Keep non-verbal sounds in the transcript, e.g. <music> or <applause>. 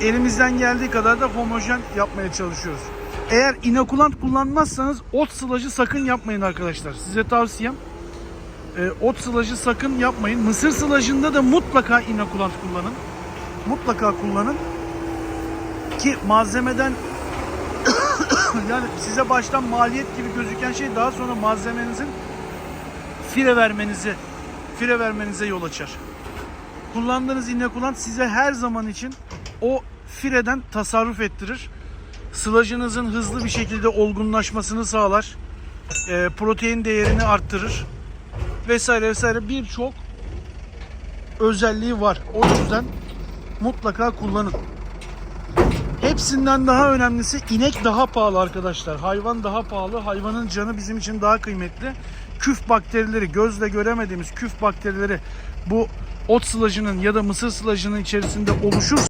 elimizden geldiği kadar da homojen yapmaya çalışıyoruz. Eğer inokulant kullanmazsanız ot sılacı sakın yapmayın arkadaşlar. Size tavsiyem e, ot sılacı sakın yapmayın. Mısır sılacında da mutlaka inokulant kullanın. Mutlaka kullanın. Ki malzemeden <coughs> yani size baştan maliyet gibi gözüken şey daha sonra malzemenizin fire vermenizi fire vermenize yol açar. Kullandığınız inokulant size her zaman için o fireden tasarruf ettirir. Sılacınızın hızlı bir şekilde olgunlaşmasını sağlar. E, protein değerini arttırır. Vesaire vesaire birçok özelliği var. O yüzden mutlaka kullanın. Hepsinden daha önemlisi inek daha pahalı arkadaşlar. Hayvan daha pahalı. Hayvanın canı bizim için daha kıymetli. Küf bakterileri, gözle göremediğimiz küf bakterileri bu ot sılacının ya da mısır sılacının içerisinde oluşur